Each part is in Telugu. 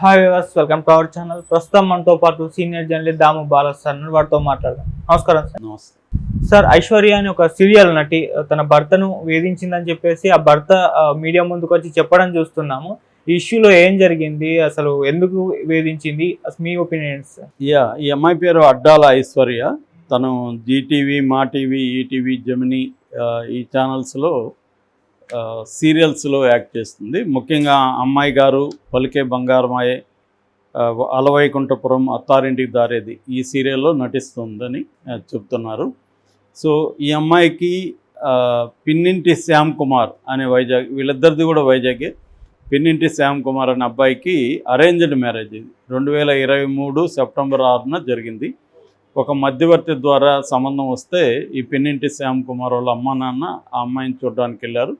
Hi viewers welcome to our channel ప్రస్తుతం మనతో పాటు సీనియర్ జర్నలిస్ట్ దాము బాలస్వామి ఉన్నారు. వారితో మాట్లాడదాం. నమస్కారం సార్ నమస్తే. సార్ ఐశ్వర్య అని ఒక సీరియల్ నటి తన భర్తను వేధించిందని చెప్పేసి ఆ భర్త మీడియా ముందుకు వచ్చి చెప్పడం చూస్తున్నాము. ఈ ఇష్యూలో ఏం జరిగింది? అసలు ఎందుకు వేధించింది? మీ ఒపీనియన్స్ యా ఈ అమ్మాయి పేరు అడ్డాల ఐశ్వర్య. తను జీటీవీ మా టీవీ ఈటీవీ జమినీ ఈ ఛానల్స్లో సీరియల్స్లో యాక్ట్ చేస్తుంది. ముఖ్యంగా అమ్మాయి గారు పలికే బంగారమాయే అలవైకుంఠపురం అత్తారింటికి దారేది ఈ సీరియల్లో నటిస్తుందని చెప్తున్నారు. సో ఈ అమ్మాయికి పిన్నింటి శ్యామ్ కుమార్ అనే వైజాగ్ వీళ్ళిద్దరిది కూడా వైజాగే. పిన్నింటి శ్యామ్ కుమార్ అనే అబ్బాయికి అరేంజ్డ్ మ్యారేజ్ ఇది. రెండు వేల ఇరవై మూడు సెప్టెంబర్ ఆరున జరిగింది. ఒక మధ్యవర్తి ద్వారా సంబంధం వస్తే ఈ పిన్నింటి శ్యామ్ కుమార్ వాళ్ళ అమ్మ నాన్న ఆ అమ్మాయిని చూడడానికి వెళ్ళారు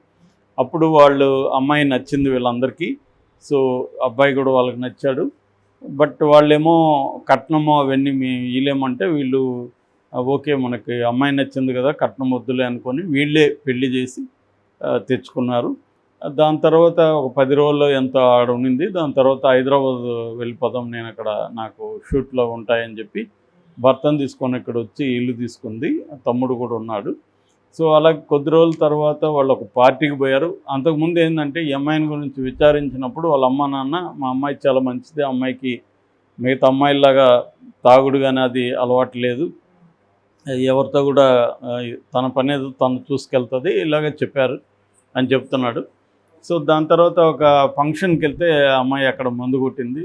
అప్పుడు వాళ్ళు అమ్మాయి నచ్చింది వీళ్ళందరికీ. సో అబ్బాయి కూడా వాళ్ళకి నచ్చాడు. బట్ వాళ్ళేమో కట్నమో అవన్నీ మీ వీళ్ళేమంటే వీళ్ళు ఓకే మనకి అమ్మాయి నచ్చింది కదా కట్నం వద్దులే అనుకొని వీళ్ళే పెళ్ళి చేసి తెచ్చుకున్నారు. దాని తర్వాత ఒక పది రోజులు ఎంత ఆడ ఉండింది దాని తర్వాత హైదరాబాద్ వెళ్ళిపోదాం నేను అక్కడ నాకు షూట్లో ఉంటాయని చెప్పి భర్తను తీసుకొని ఇక్కడ వచ్చి ఇల్లు తీసుకుంది. తమ్ముడు కూడా ఉన్నాడు. సో అలా కొద్ది రోజుల తర్వాత వాళ్ళు ఒక పార్టీకి పోయారు. అంతకుముందు ఏంటంటే ఈ అమ్మాయిని గురించి విచారించినప్పుడు వాళ్ళ అమ్మ నాన్న మా అమ్మాయి చాలా మంచిది అమ్మాయికి మిగతా అమ్మాయిలాగా తాగుడు కానీ అది అలవాటు లేదు. ఎవరితో కూడా తన పని ఏదో తను చూసుకెళ్తుంది ఇలాగే చెప్పారు అని చెప్తున్నాడు. సో దాని తర్వాత ఒక ఫంక్షన్కి వెళ్తే ఆ అమ్మాయి అక్కడ మందు కొట్టింది.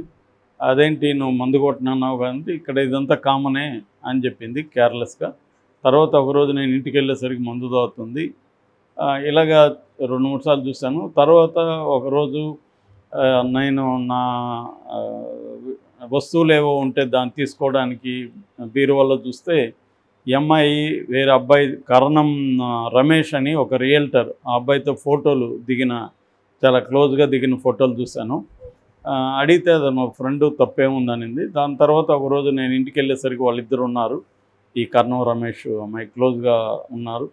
అదేంటి నువ్వు మందు కొట్టినావు కానీ ఇక్కడ ఇదంతా కామనే అని చెప్పింది కేర్లెస్గా. తర్వాత ఒకరోజు నేను ఇంటికి వెళ్ళేసరికి మందు తాగుతుంది. ఇలాగా రెండు మూడు సార్లు చూశాను. తర్వాత ఒకరోజు నేను నా వస్తువులు ఏవో ఉంటే దాన్ని తీసుకోవడానికి బీరువాలో చూస్తే ఎంఐ వేరే అబ్బాయి కరణం రమేష్ అని ఒక రియల్టర్ ఆ అబ్బాయితో ఫోటోలు దిగిన చాలా క్లోజ్గా దిగిన ఫోటోలు చూశాను. అడిగితే అది మా ఫ్రెండ్ తప్పేముందనింది. దాని తర్వాత ఒకరోజు నేను ఇంటికి వెళ్ళేసరికి వాళ్ళిద్దరు ఉన్నారు. ఈ కర్ణం రమేష్ అమ్మాయి క్లోజ్గా ఉన్నారు.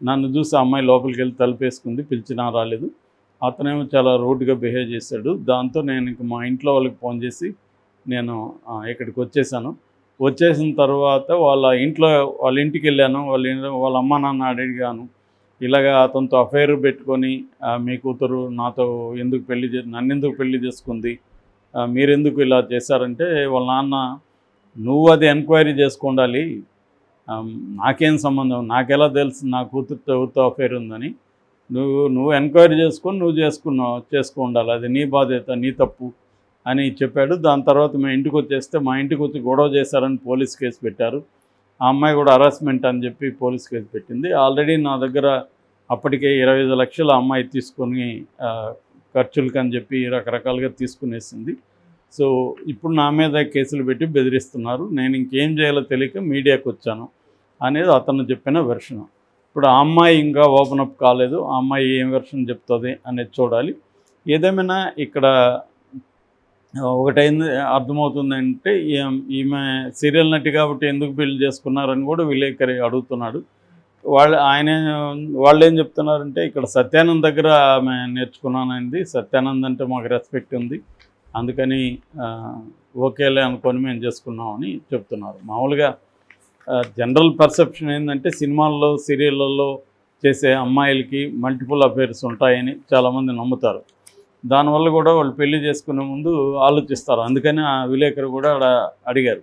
నన్ను చూసి ఆ అమ్మాయి లోపలికి వెళ్ళి తలుపేసుకుంది పిలిచినా రాలేదు. అతనేమో చాలా రోడ్డుగా బిహేవ్ చేశాడు. దాంతో నేను ఇంక మా ఇంట్లో వాళ్ళకి ఫోన్ చేసి నేను ఇక్కడికి వచ్చేసాను. వచ్చేసిన తర్వాత వాళ్ళ ఇంట్లో వాళ్ళ ఇంటికి వెళ్ళాను. వాళ్ళ వాళ్ళ అమ్మ నాన్న అడిగాను ఇలాగా అతనితో అఫైర్ పెట్టుకొని మీ కూతురు నాతో ఎందుకు పెళ్ళి చే నన్ను ఎందుకు పెళ్ళి చేసుకుంది మీరెందుకు ఇలా చేశారంటే వాళ్ళ నాన్న నువ్వు అది ఎంక్వైరీ చేసుకుండాలి నాకేం సంబంధం? నాకెలా తెలుసు? నా కూతురుతో ఎవరితో అఫైర్ ఉందని? నువ్వు నువ్వు ఎంక్వైరీ చేసుకొని నువ్వు చేసుకున్నావు చేసుకో ఉండాలి. అది నీ బాధ్యత నీ తప్పు అని చెప్పాడు. దాని తర్వాత మేము ఇంటికి వచ్చేస్తే మా ఇంటికి వచ్చి గొడవ చేశారని పోలీస్ కేసు పెట్టారు. ఆ అమ్మాయి కూడా హరాస్మెంట్ అని చెప్పి పోలీస్ కేసు పెట్టింది. ఆల్రెడీ నా దగ్గర అప్పటికే ఇరవై ఐదు లక్షల అమ్మాయి తీసుకొని ఆ, ఖర్చులకి అని చెప్పి రకరకాలుగా తీసుకునేసింది. సో ఇప్పుడు నా మీద కేసులు పెట్టి బెదిరిస్తున్నారు. నేను ఇంకేం చేయాలో తెలియక మీడియాకు వచ్చాను. అనేది అతను చెప్పిన వెర్షన్ ఇప్పుడు ఆ అమ్మాయి ఇంకా ఓపెన్ అప్ కాలేదు ఆ అమ్మాయి ఏం వెర్షన్ చెప్తుంది అనేది చూడాలి. ఏదేమైనా ఇక్కడ ఒకటైంది అర్థమవుతుందంటే ఈ- ఈమె సీరియల్ నటి కాబట్టి ఎందుకు పెళ్ళి చేసుకున్నారని కూడా విలేకరి అడుగుతున్నాడు. వాళ్ళు ఆయన వాళ్ళు ఏం చెప్తున్నారంటే ఇక్కడ సత్యానంద్ దగ్గర ఆమె నేర్చుకున్నానంది. సత్యానంద్ అంటే మాకు రెస్పెక్ట్ ఉంది. అందుకని ఓకేలే అనుకొని మేము చేసుకున్నామని చెప్తున్నారు. మామూలుగా జనరల్ పర్సెప్షన్ ఏంటంటే సినిమాల్లో సీరియళ్ళల్లో చేసే అమ్మాయిలకి మల్టిపుల్ అఫేర్స్ ఉంటాయని చాలామంది నమ్ముతారు. దానివల్ల కూడా వాళ్ళు పెళ్ళి చేసుకునే ముందు ఆలోచిస్తారు. అందుకని ఆ విలేకరు కూడా ఆడ అడిగారు.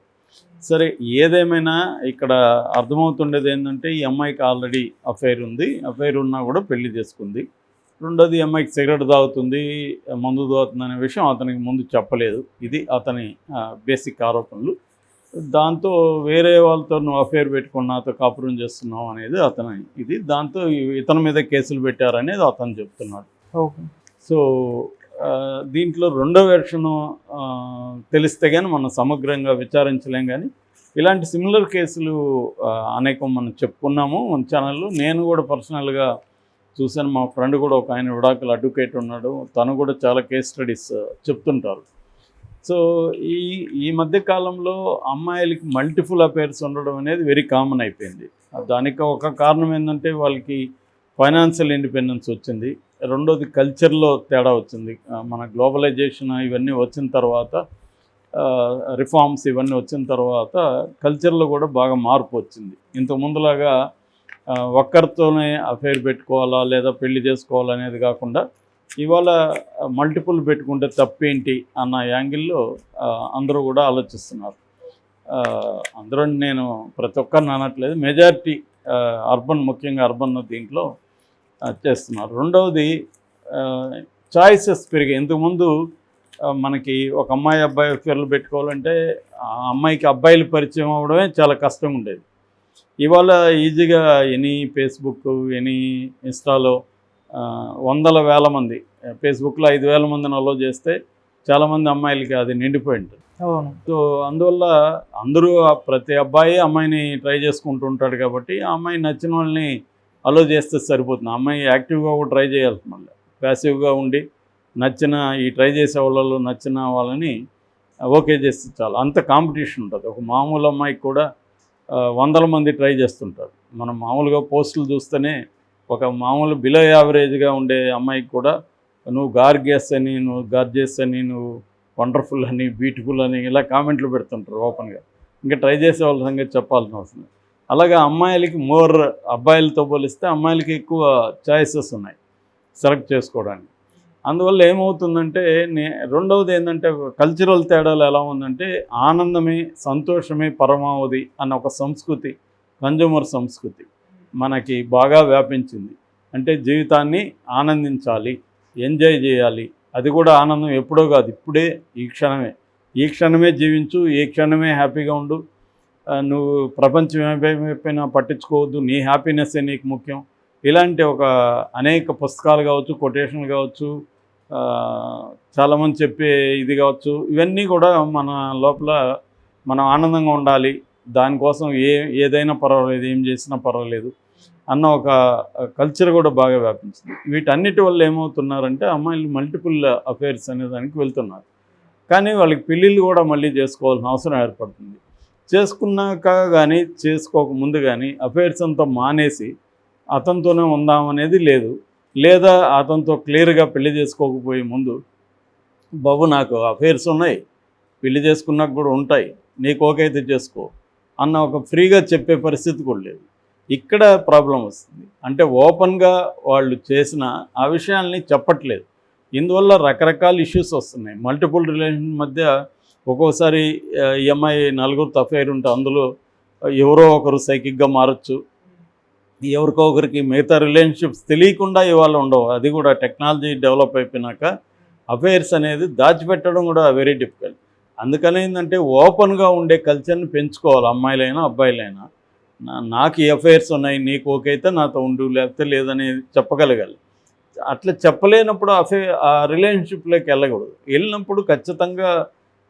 సరే ఏదేమైనా ఇక్కడ అర్థమవుతుండేది ఏంటంటే ఈ అమ్మాయికి ఆల్రెడీ అఫైర్ ఉంది. అఫైర్ ఉన్నా కూడా పెళ్ళి చేసుకుంది. రెండోది అమ్మాయికి సిగరెట్ తాగుతుంది మందు తాగుతుంది అనే విషయం అతనికి ముందు చెప్పలేదు. ఇది అతని బేసిక్ ఆరోపణలు. దాంతో వేరే వాళ్ళతో నువ్వు అఫైర్ పెట్టుకుని నాతో కాపురం చేస్తున్నావు అనేది అతని ఇది దాంతో ఇతని మీద కేసులు పెట్టారనేది అతను చెప్తున్నాడు. ఓకే. సో దీంట్లో రెండో వెర్షను తెలిస్తే కానీ మనం సమగ్రంగా విచారించలేం కానీ ఇలాంటి సిమిలర్ కేసులు అనేకం మనం చెప్పుకున్నాము మన ఛానల్లో నేను కూడా పర్సనల్గా చూశాను. మా ఫ్రెండ్ కూడా ఒక ఆయన విడాకులు అడ్వకేట్ ఉన్నాడు. తను కూడా చాలా కేస్ స్టడీస్ చెప్తుంటారు. సో ఈ ఈ మధ్య కాలంలో అమ్మాయిలకి మల్టిపుల్ అఫైర్స్ ఉండడం అనేది వెరీ కామన్ అయిపోయింది. దానికి ఒక కారణం ఏంటంటే వాళ్ళకి ఫైనాన్షియల్ ఇండిపెండెన్స్ వచ్చింది. రెండోది కల్చర్లో తేడా వచ్చింది. మన గ్లోబలైజేషన్ ఇవన్నీ వచ్చిన తర్వాత రిఫార్మ్స్ ఇవన్నీ వచ్చిన తర్వాత కల్చర్లో కూడా బాగా మార్పు వచ్చింది. ఇంతకుముందులాగా ఒక్కరితోనే అఫైర్ పెట్టుకోవాలా లేదా పెళ్ళి చేసుకోవాలా అనేది కాకుండా ఇవాళ మల్టిపుల్ పెట్టుకుంటే తప్పేంటి అన్న యాంగిల్లో అందరూ కూడా ఆలోచిస్తున్నారు. అందరూ నేను ప్రతి ఒక్కరిని అనట్లేదు. మెజారిటీ అర్బన్ ముఖ్యంగా అర్బన్ దీంట్లో చేస్తున్నారు. రెండవది చాయిసెస్ పెరిగాయి. ఇంతకుముందు మనకి ఒక అమ్మాయి అబ్బాయి పేర్లు పెట్టుకోవాలంటే ఆ అమ్మాయికి అబ్బాయిలు పరిచయం అవ్వడమే చాలా కష్టంగా ఉండేది. ఇవాళ ఈజీగా ఎనీ ఫేస్బుక్ ఎనీ ఇన్స్టాలో వందల వేల మంది. ఫేస్బుక్లో ఐదు వేల మందిని అలో చేస్తే చాలామంది అమ్మాయిలకి అది నిండిపోయి ఉంటుంది. సో అందువల్ల అందరూ ప్రతి అబ్బాయి అమ్మాయిని ట్రై చేసుకుంటూ ఉంటాడు కాబట్టి ఆ అమ్మాయి నచ్చిన వాళ్ళని అలో చేస్తే సరిపోతుంది. అమ్మాయి యాక్టివ్గా కూడా ట్రై చేయాలి మళ్ళీ. ప్యాసివ్గా ఉండి నచ్చిన ఈ ట్రై చేసే వాళ్ళలో నచ్చిన వాళ్ళని ఓకే చేస్తే చాలు. అంత కాంపిటీషన్ ఉంటుంది. ఒక మామూలు అమ్మాయికి కూడా వందల మంది ట్రై చేస్తుంటారు. మనం మామూలుగా పోస్టులు చూస్తేనే ఒక మామూలు బిలో యావరేజ్గా ఉండే అమ్మాయికి కూడా నువ్వు గార్గియస్ అని నువ్వు గార్జియస్ అని నువ్వు వండర్ఫుల్ అని బ్యూటిఫుల్ అని ఇలా కామెంట్లు పెడుతుంటారు ఓపెన్గా ఇంకా ట్రై చేసే వాళ్ళ సంగతి చెప్పాల్సిన అవసరం అలాగే అమ్మాయిలకి మోర్ అబ్బాయిలతో పోలిస్తే అమ్మాయిలకి ఎక్కువ చాయిసెస్ ఉన్నాయి సెలెక్ట్ చేసుకోవడానికి. అందువల్ల ఏమవుతుందంటే నే రెండవది ఏంటంటే కల్చరల్ తేడాలు ఎలా ఉందంటే ఆనందమే సంతోషమే పరమావధి అన్న ఒక సంస్కృతి కన్జ్యూమర్ సంస్కృతి. మనకి బాగా వ్యాపించింది. అంటే జీవితాన్ని ఆనందించాలి ఎంజాయ్ చేయాలి. అది కూడా ఆనందం ఎప్పుడో కాదు ఇప్పుడే ఈ క్షణమే. ఈ క్షణమే జీవించు ఈ క్షణమే హ్యాపీగా ఉండు. నువ్వు ప్రపంచం ఏమైపోయినా పట్టించుకోవద్దు నీ హ్యాపీనెస్సే నీకు ముఖ్యం. ఇలాంటి ఒక అనేక పుస్తకాలు కావచ్చు కొటేషన్లు కావచ్చు చాలామంది చెప్పే ఇది కావచ్చు ఇవన్నీ కూడా మన లోపల మనం ఆనందంగా ఉండాలి. దానికోసం ఏ ఏదైనా పర్వాలేదు ఏం చేసినా పర్వాలేదు. అన్న ఒక కల్చర్ కూడా బాగా వ్యాపించింది. వీటన్నిటి వల్ల ఏమవుతున్నారంటే అమ్మాయిలు మల్టిపుల్ అఫైర్స్ అనే దానికి వెళ్తున్నారు. కానీ వాళ్ళకి పెళ్ళిళ్ళు కూడా మళ్ళీ చేసుకోవాల్సిన అవసరం ఏర్పడుతుంది. చేసుకున్నాక కానీ చేసుకోక ముందు కానీ అఫైర్స్ అంతా మానేసి అతనితోనే ఉందామనేది లేదు. లేదా అతనితో క్లియర్గా పెళ్ళి చేసుకోకపోయే ముందు బాబు నాకు అఫైర్స్ ఉన్నాయి. పెళ్ళి చేసుకున్నాక కూడా ఉంటాయి. నీకు ఓకే అయితే చేసుకో అన్న ఒక ఫ్రీగా చెప్పే పరిస్థితి కూడా లేదు. ఇక్కడ ప్రాబ్లం వస్తుంది. అంటే ఓపెన్గా వాళ్ళు చేసిన ఆ విషయాల్ని చెప్పట్లేదు. ఇందువల్ల రకరకాల ఇష్యూస్ వస్తున్నాయి. మల్టిపుల్ రిలేషన్ మధ్య ఒక్కోసారి ఈఎంఐ నలుగురు అమ్మాయి నలుగురితో అఫైర్ ఉంటే అందులో ఎవరో ఒకరు సైకిక్గా మారచ్చు. ఎవరికో ఒకరికి మిగతా రిలేషన్షిప్స్ తెలియకుండా ఇవాళ ఉండవు. అది కూడా టెక్నాలజీ డెవలప్ అయిపోయినాక అఫైర్స్ అనేది దాచిపెట్టడం కూడా వెరీ డిఫికల్ట్. అందుకని ఏంటంటే ఓపెన్గా ఉండే కల్చర్ని పెంచుకోవాలి. అమ్మాయిలైనా అబ్బాయిలైనా. నాకు ఈ ఉన్నాయి నీకు ఓకే అయితే నాతో ఉండు లేకపోతే లేదని చెప్పగలగాలి. అట్లా చెప్పలేనప్పుడు అఫే ఆ రిలేషన్షిప్లోకి వెళ్ళకూడదు. వెళ్ళినప్పుడు ఖచ్చితంగా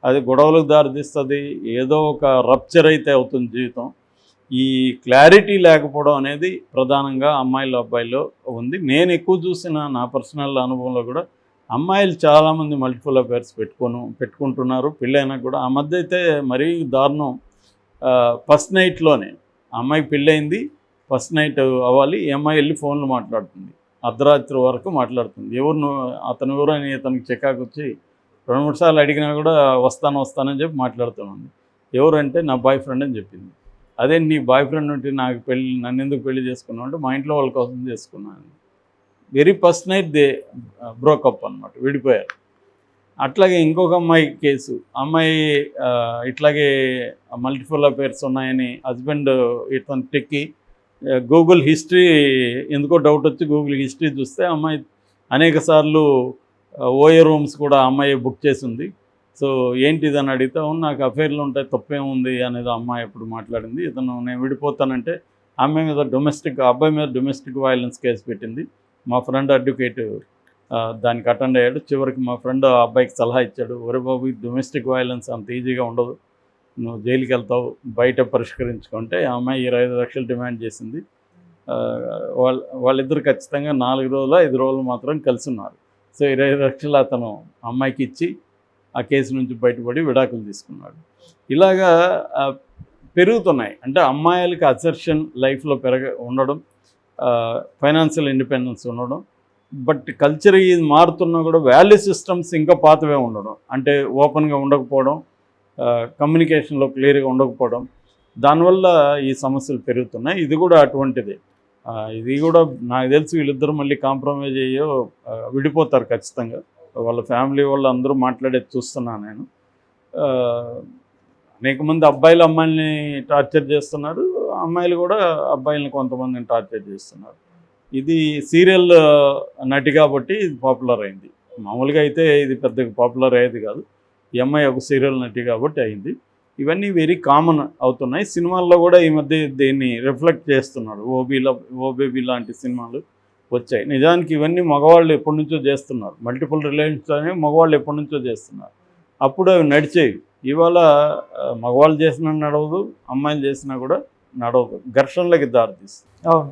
అది గొడవలకు దారితీస్తుంది ఏదో ఒక రప్చర్ అయితే అవుతుంది జీవితం. ఈ క్లారిటీ లేకపోవడం అనేది ప్రధానంగా అమ్మాయిలు అబ్బాయిలో ఉంది. నేను ఎక్కువ చూసిన నా పర్సనల్ అనుభవంలో కూడా అమ్మాయిలు చాలామంది మల్టిపుల్ అఫైర్స్ పెట్టుకోను పెట్టుకుంటున్నారు. పెళ్ళైనా కూడా ఆ మధ్య అయితే మరీ దారుణం. ఫస్ట్ నైట్లోనే అమ్మాయికి పెళ్ళయింది ఫస్ట్ నైట్ అవ్వాలి ఈ అమ్మాయి వెళ్ళి ఫోన్లో మాట్లాడుతుంది. అర్ధరాత్రి వరకు మాట్లాడుతుంది. ఎవరు నువ్వు అతను ఎవరు అని అతనికి చికాకు వచ్చి రెండు మూడు సార్లు అడిగినా కూడా వస్తాను వస్తానని చెప్పి మాట్లాడుతున్నాను ఎవరంటే నా బాయ్ ఫ్రెండ్ అని చెప్పింది. అదే నీ బాయ్ ఫ్రెండ్ ఉంటే నాకు పెళ్ళి నన్ను ఎందుకు పెళ్ళి చేసుకున్నావు? అంటే మా ఇంట్లో వాళ్ళ కోసం చేసుకున్నాను. Very first night they broke up అనమాట విడిపోయారు. అట్లాగే ఇంకొక అమ్మాయి కేసు. అమ్మాయి ఇట్లాగే మల్టిపుల్ అఫేర్స్ ఉన్నాయని హస్బెండ్ ఇతను టెక్కి గూగుల్ హిస్టరీ ఎందుకో డౌట్ వచ్చి గూగుల్ హిస్టరీ చూస్తే అమ్మాయి అనేక సార్లు ఓఏ రూమ్స్ కూడా అమ్మాయి బుక్ చేసింది. సో ఏంటి ఇదని అడిగితే "అవును, నాకు అఫైర్లు ఉంటాయి తప్పేముంది అనేది అమ్మాయి ఎప్పుడు మాట్లాడింది. ఇతను నేను విడిపోతానంటే అమ్మాయి మీద డొమెస్టిక్ అబ్బాయి మీద డొమెస్టిక్ వైలెన్స్ కేసు పెట్టింది. మా ఫ్రెండ్ అడ్వకేట్ దానికి అటెండ్ అయ్యాడు. చివరికి మా ఫ్రెండ్ ఆ అబ్బాయికి సలహా ఇచ్చాడు. ఒరే బాబు డొమెస్టిక్ వైలెన్స్ అంత ఈజీగా ఉండదు. నువ్వు జైలుకి వెళ్తావు బయట పరిష్కరించుకుంటే ఆ అమ్మాయి ఇరవై ఐదు లక్షలు డిమాండ్ చేసింది. వాళ్ళ వాళ్ళిద్దరు ఖచ్చితంగా నాలుగు రోజులు ఐదు రోజులు మాత్రం కలిసి ఉన్నారు. సో ఇరవై ఐదు లక్షలు అతను అమ్మాయికి ఇచ్చి ఆ కేసు నుంచి బయటపడి విడాకులు తీసుకున్నాడు. ఇలాగా పెరుగుతున్నాయి. అంటే అమ్మాయిలకి అసర్షన్ లైఫ్లో పెరగ ఉండడం ఫైనాన్షియల్ ఇండిపెండెన్స్ ఉండడం బట్ కల్చర్ ఇది మారుతున్నా కూడా వాల్యూ సిస్టమ్స్ ఇంకా పాతవే ఉండడం. అంటే ఓపెన్గా ఉండకపోవడం కమ్యూనికేషన్లో క్లియర్గా ఉండకపోవడం. దానివల్ల ఈ సమస్యలు పెరుగుతున్నాయి. ఇది కూడా అటువంటిది. ఇది కూడా నాకు తెలిసి వీళ్ళిద్దరూ మళ్ళీ కాంప్రమైజ్ అయ్యో విడిపోతారు ఖచ్చితంగా. వాళ్ళ ఫ్యామిలీ వాళ్ళు అందరూ మాట్లాడేది చూస్తున్నాను నేను. అనేక మంది అబ్బాయిలు అమ్మాయిల్ని టార్చర్ చేస్తున్నారు. అమ్మాయిలు కూడా అబ్బాయిల్ని కొంతమందిని టార్చర్ చేస్తున్నారు. ఇది సీరియల్ నటి కాబట్టి ఇది పాపులర్ అయింది. మామూలుగా అయితే ఇది పెద్దగా పాపులర్ అయ్యేది కాదు. ఈ అమ్మాయి ఒక సీరియల్ నటి కాబట్టి అయింది. ఇవన్నీ వెరీ కామన్ అవుతున్నాయి. సినిమాల్లో కూడా ఈ మధ్య దీన్ని రిఫ్లెక్ట్ చేస్తున్నాడు. ఓబీలో ఓబేబీ లాంటి సినిమాలు వచ్చాయి. నిజానికి ఇవన్నీ మగవాళ్ళు ఎప్పటి నుంచో చేస్తున్నారు. మల్టిపుల్ రిలేషన్స్ అనేవి మగవాళ్ళు ఎప్పటి నుంచో చేస్తున్నారు. అప్పుడు అవి నడిచేవి. ఇవాళ మగవాళ్ళు చేసినా నడవదు అమ్మాయిలు చేసినా కూడా నడవదు. ఘర్షణలకి దారితీస్తుంది. అవును.